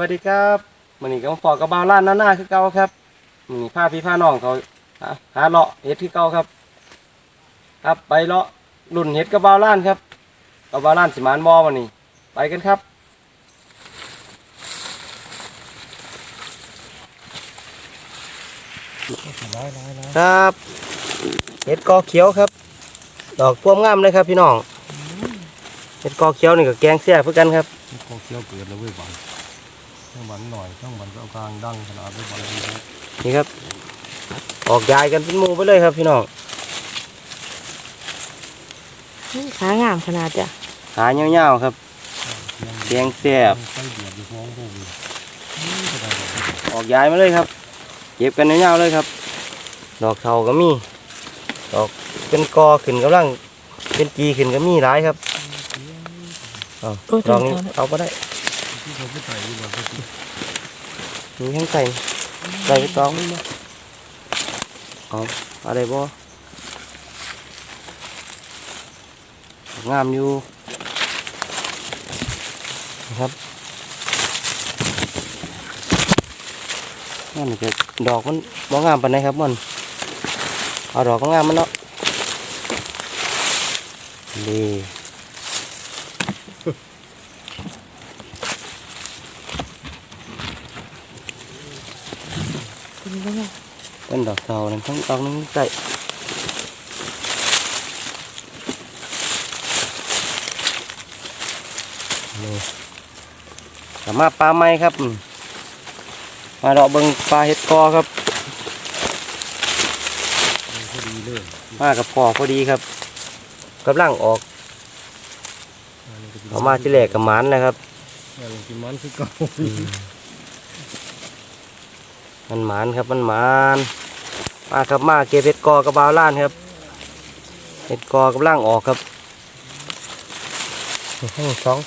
วัสดีครับมื้อนี้ก็มาพอกับบ่าวล้านหน้าๆคือเก่าครับมื้อนี้พาพี่พาน้องเขาหาหาเลาะเห็ดคือเก่าครับ ครับไปเลาะรุ่นเห็ดกับบ่าวล้านครับกับบ่าวล้านสิมานบ่วันนี้ไปกันครับครับเห็ดกอเขียวครับ ดอกพวงงามเลยครับพี่น้องเห็ดกอเขียวนี่ก็แกงแซ่บเพื่อกันครับโคเคี้ยวเกิดแล้วเว้ยบัน ช่างบันหน่อยช่างบันก็เอากลางดังขนาดไม่บันเลยนะนี่ครับ ออกยายกันเป็นหมูไปเลยครับพี่น้องขางามขนาดจ้ะหาเงาวๆครับแกงแซ่บใส่เบียดอยู่ฟ้องพวกนี้ออกยายมาเลยครับเก็บกันเงาวๆเลยครับ ดอกเทาก็มี ดอกเป็นกอขึ้นกำลังเป็นจีขึ้นก็มีหลายครับเอาดอกนี้เอาก็ได้ ที่เขาไปใส่อยู่บ่ก็สิมีข้างใส่ใส่ไปตองมั้เอาอะไรบ่งามอยู่นะครับนั่นจะดอกมันบ่งามปานใดครับมันเอาดอกก็งามมันเนาะนี่ อกเทานั่นทั้งดอกนึงใส่นี่สามารถปลาไม้ครับ มาเราเบิงปลาเห็ดกอครับพอดีเลยมากับพอพอดีครับกำลังออกเอามาที่แรกกับมันนะครับเอาลงกินมันคือเก่า มันหมานครับมันหมานมาครับมาเก็บเห็ดกอกับบาวล้านครับเห็ดกอกำลังออกครับอื้อสอง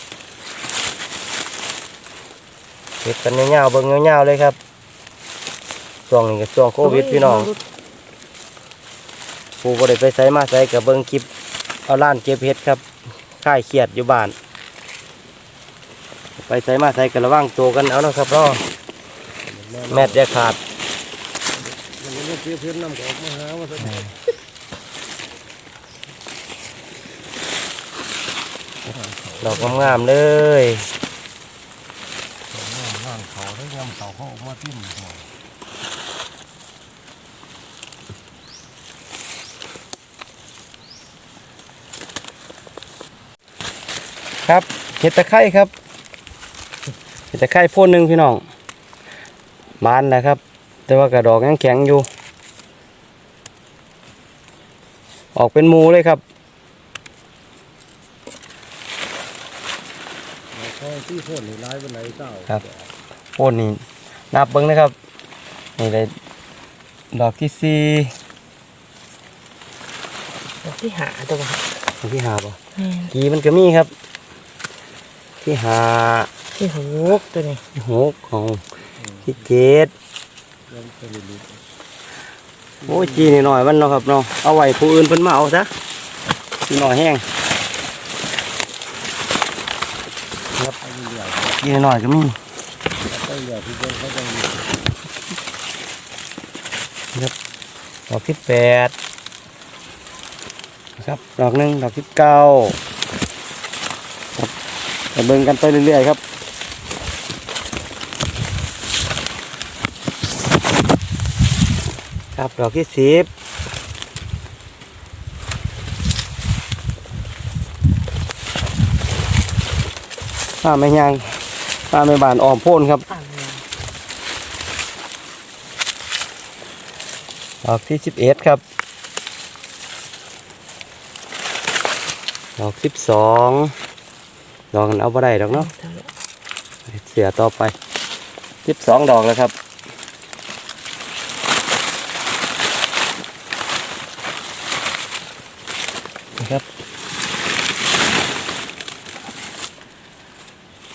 เห็ดกันเงาวๆเบิ่งเงาวๆเลยครับช่วงนี้ก็ช่วงโควิดพี่น้องผู้บริไปใส่มาใส่กับเบิ่งคลิปเอาล้านเก็บเห็ดครับค่ายเขียดอยู่บ้าน ไปใส่มาใส่กันระวังตัวกันเอานะครับรอ แมทจะขาดมันก็เสียเพื่อนนำของมาหาว่าสักดอกงามๆเลยว่างเขาทั้งยำเขาเขาออกมาทิ่มหัวครับเห็ดตะไคร้ครับเห็ดตะไคร้โพ่นหนึ่งพี่น้อง บานนะครับ แต่ว่ากระดอกยังแข็งอยู่ ออกเป็นหมูเลยครับเขาที่พ่นนี่ร้ายเป็นไรเจ้าครับโพ่นนี่นับเบิ้งนะครับนี่เลยดอกที่สี่ดอกที่หาตัวค่ะดอกที่หาป่ะแม่นกีมันก็มีครับ ที่หาที่หกตัวนี้ที่หกของ ที่เจ็ดโอ้ยจีนี่หน่อยมันเนาะครับเนาะเอาไว้ผู้อื่นเพิ่นมาเอาซะจีหน่อยแห้งจีนี่หน่อยก็มีๆไปเรื่อยที่เพิ่นเขาจะมีดอกที่แปดครับดอกหนึ่งดอกที่เก้าครับเบิ่งกันไปเรื่อยๆครับ ครับดอกที่สิบป้าไม่ยังป้าไม่บานออมโพ่นครับอ่างเลยดอกที่สิบเอ็ดครับ ดอกสิบสองดอกนั้นเอาไปได้ดอกเนาะเท่าไหร่เสียต่อไปสิบสองดอกแล้วครับ นะครับ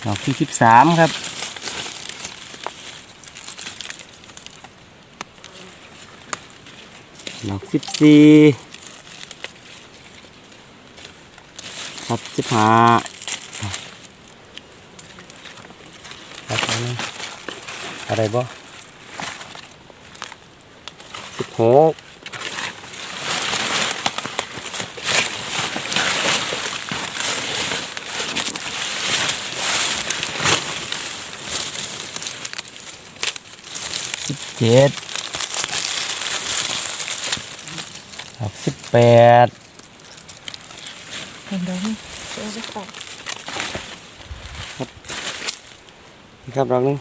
ดอกที่สิบสามครับดอกสิบสี่ครับสิบห้าครับอะไรบ่สิบหก เจ็ดครับสิบแปดเห็นดอกนี่เจ้าจะตัดครับดอกหนึง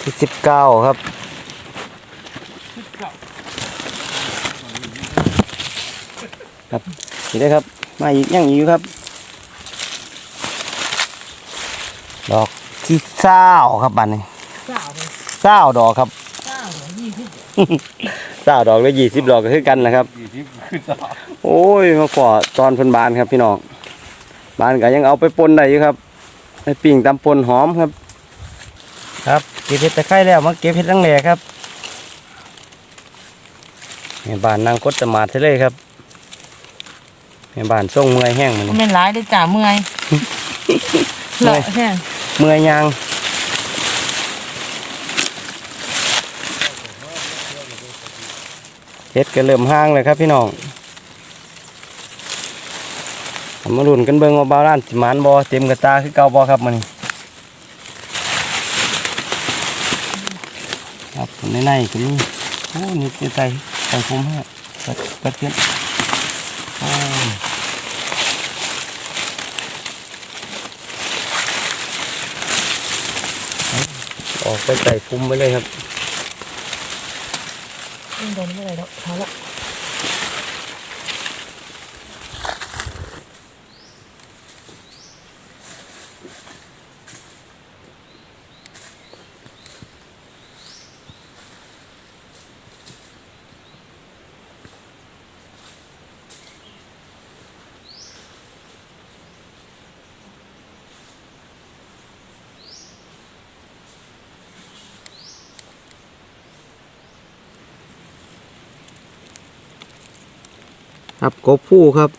ที่สิบเก้าครับครับนี่ได้ครับ มาอีกยังอีกอยู่ครับ ดอกที่เศร้าครับบันนี้เจ้าเลยเศ ร้าดอกครับเจ้าเหรอยี่สิบเศร้าดอกแล้วยี่สิบดอกก็คือกันนะครับ ยี่สิบขึ้นจ้าโอ้ยมาขอตอนเพิ่นบานครับพี่น้องบานก็ยังเอาไปปนได้อยู่ครับไปปิ่งตำปนหอมครับ ครับเก็บเห็ดตะไคร้แล้วมาเก็บเห็ดลังแหล่ครับแม่บ้านนางกดสมาธิเลยครับแม่บ้านส่งเมื่อยแห้งมันมันเป็นร้ายได้จ่าเมื่อยเหลาะแค่เมื่อยยาง เห็ดก็เริ่มห้างเลยครับพี่น้องเอามาลุ้นกันเบิ่งว่าบาวร้านสิมานบอเต็มกระตาคือเก่าบอครับมันครับในในๆก็มีโอ้นี่คือใจใจคุ้มฮะปิดปิดเพื่อนโอ้ออกไปใส่คุ้มไปเลยครับ ไม่โดนไม่ได้ดอกเท้าละ ครับกบผู้ครับ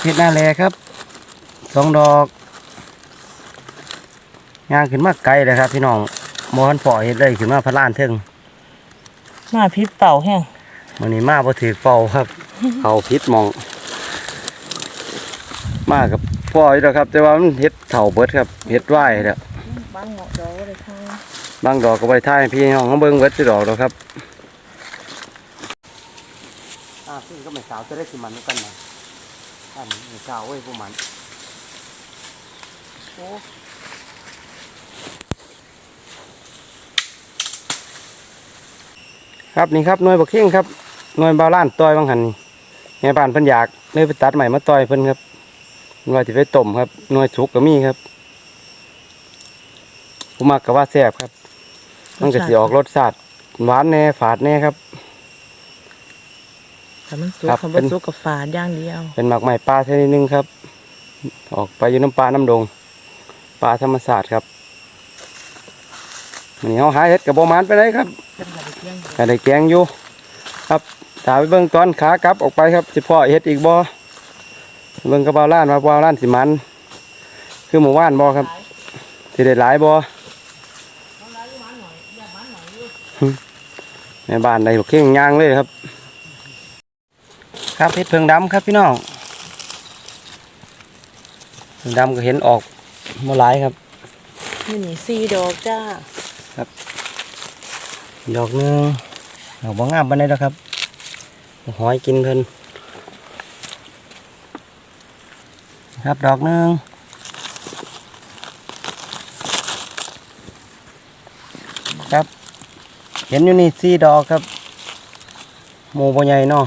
เห็ดหน้าแลครับ สองดอกงานขึ้นมาไกลเลยครับ พี่น้องมอนปล่อยเห็ดเลยขึ้นมาพระล้านเทิงมาพริบเต่าแห้งวันนี้มาพอถือเป่าครับ เขาพิษมอง มากับพ่ออยู่แล้วครับ แต่ว่ามันเห็ดเถ่าเบิดครับเห็ดไหวแล้ว บ้างเหมาะดอกเลยค่ะบางดอกก็ไปท่ายให้พี่น้องเขาเบิ้งเวทสิดอกแล้วครับอ่าซึ่งก็ไม่สาวจะได้สิมันกันนะท่านไม่สาวเว้ยพวกมันโอ้ครับนี่ครับหน่วยบักเข่งครับหน่วยบาวล้านต้อยบางหันนี่แม่บ้านเพิ่นอยากเลยไปตัดใหม่มาต้อยเพิ่นครับหน่วยที่ไปต้มครับหน่วยสุกก็มีครับ ผมมักกับว่าแซ่บครับ มันก็สิออกรสชาติหวานแน่ฝาดแน่ครับแต่มันสุกครับคำเป็ว่าน สุกกับฝาดอย่างเดียวเป็นหมักใหม่ปลาชนิดหนึงครับ ออกไปอยู่น้ำปลาน้ำดงปลาธรรมศาสตร์ครับวันนี้เขาหาเห็ดกับโบหมานไปเลยครับเป็นแบบเที่ยงก็ได้แกงอยู่ ครับถามไปเบิ่งตอนขากลับออกไปครับสิพ่อเฮ็ดอีกบ่เบิ่งกระเป๋าล้านว่าเป๋าล้านสิมันคือหมู่บ้านบ่ครับสิได้หลายบ่ ในบ้านได้บักเข่งย่างเลยครับ ครับเฮ็ดเพิงดำครับพี่น้องเพิงดำก็เห็นออกมาหลายครับนี่นี่สี่ดอกจ้าดอกหนึงดอกบ่งามปานใดดอกครับหอยกินเพิ่นครับดอกหนึงครับ เห็นอยู่นี่สี่ดอกครับหมูบ่ใหญ่เนาะ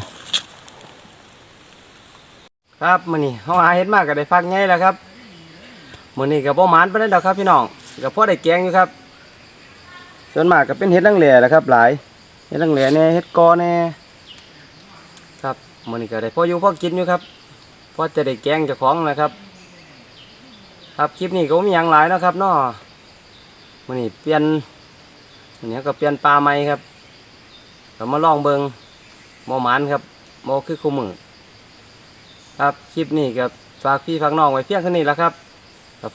ครับมื้อนี้เฮาหาเห็ดมากก็ได้ฟักใหญ่แล้วครับมื้อนี้ก็บ่หมานไปานใดดอกครับพี่น้องก็พอได้แกงอยู่ครับ ส่วนมากก็เป็นเห็ดลังแหล่แหละครับ หลายเห็ดลังแหล่แน่เห็ดกอแน่ครับมื้อนี้ก็ได้พ่ออยู่พอกินอยู่ครับพ่อจะได้แกงเจ้าของนะครับ ครับคลิปนี้ก็มีหยังหลายนะครับเนาะมื้อนี้เปลี่ยน มื้อนี้ก็เปลี่ยนปลาใหม่ครับก็มาลองเบิงบ่หมานครับโมคือคู่มือครับคลิปนี้กับฝากพี่ฝากน้องไว้เพียงเท่านี้แล้วครับ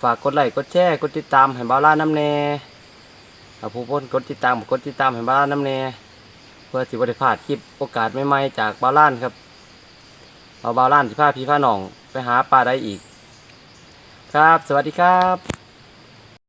ฝากกดไลค์กดแชร์กดติดตามให้บาล่าน้ำแน่ผู้พ้นกดติดตามกดติดตามให้บาล่าน้ำแน่เพื่อสิบได้พาดคลิปโอกาสใหม่ๆจากบาล่านครับเอาบาล่านสิพาพี่พาน้องไปหาปลาได้อีก ครับ สวัสดีครับ